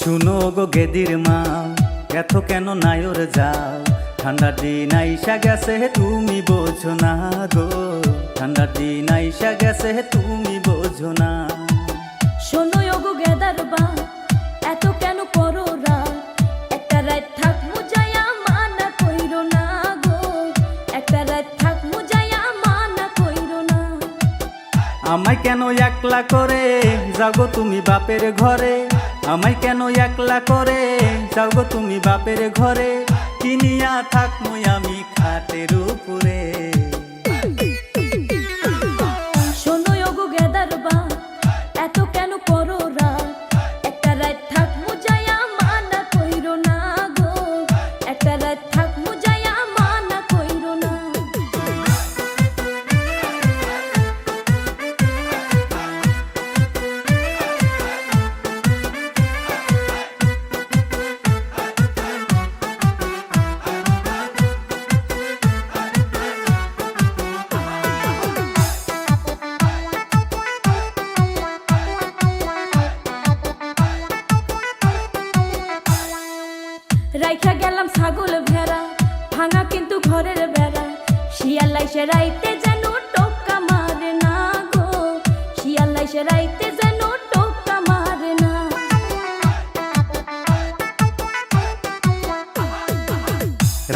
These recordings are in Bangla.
শুনো গো গেদির মা এত কেন নায়র যাও? ঠান্ডার দিন আইসা গেছে তুমি বোঝো না গো। ঠান্ডার দিন আইসা গেছে তুমি বোঝো না। শোনো ওগো গেদার বা এত কেন করো রাত একটা রাত থাক মুজায়া মানা কইরো না গো। একটা রাত থাক মুজায়া মানা কইরো না। আমায় কেন একলা করে? যাগো তুমি বাপের ঘরে। আমায় কেন একলা করে? যাও তুমি বাপের ঘরে। কিনিয়া থাক আমি রাইখা গেলাম ছাগল ভেড়া, ভাঙা কিন্তু ঘরের বেড়া। শিয়াল লাইসে রাইতে যেন টোকা মারে না গো শিয়াল লাইসে রাইতে যেন মারে না।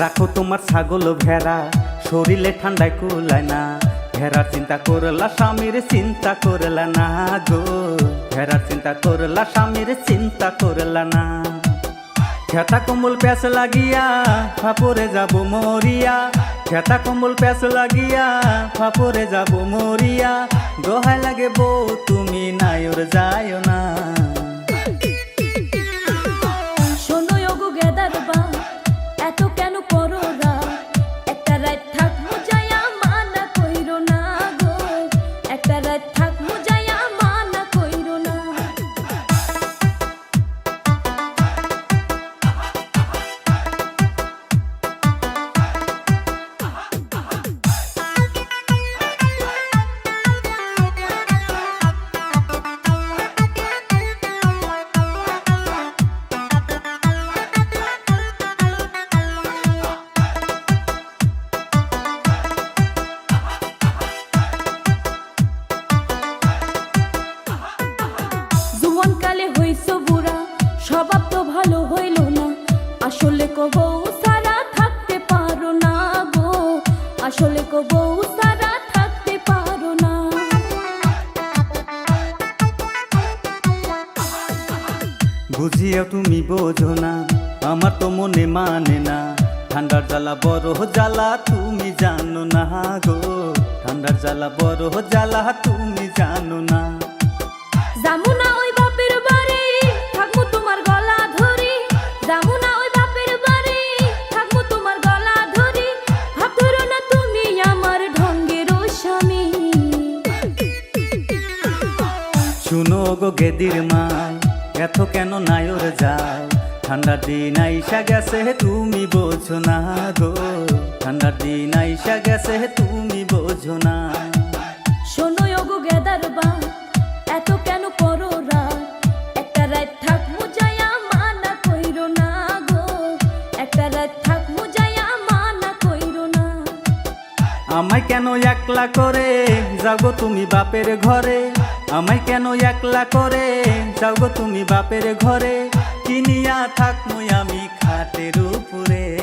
রাখো তোমার ছাগল ভেড়া, শরীরে ঠান্ডায় কুলায় না। ভেড়ার চিন্তা করলা স্বামীর, চিন্তা করলা না গো। ভেড়ার চিন্তা করলা স্বামীর, চিন্তা করলা না। খেতা কম্বল প্যাস লাগিয়া ফাপরে যাব মরিয়া। খেতা কম্বল প্যাস লাগিয়া ফাপরে যাব মরিয়া। দোহাই লাগে বউ, তুমি নায়র যায় আসলে কো সারা থাকতে পারো না। বুঝিও তুমি বোঝো না, আমার তো মনে মানে না। ঠান্ডার জ্বালা, বড় জ্বালা তুমি জানো না গো। ঠান্ডার জ্বালা, বড় জ্বালা তুমি জানো না। শুনো গো গেদির মাই এত কেন নায়র যাও? ঠান্ডার দিন আইসা গেছে তুমি বোঝো না গো। ঠান্ডার দিন আইসা গেছে তুমি বোঝো না। শোনো ওগো গেদার বা এত কেন করো রাত একটা রাত থাক মুজায়া মানা কইরো না গো। একটা রাত থাক মুজায়া মানা কইরো না। আমায় কেন একলা করে? যাগো তুমি বাপের ঘরে। আমায় কেন একলা করে? যাও তুমি বাপের ঘরে। কিনিয়া থাকমু আমি খাটের উপরে।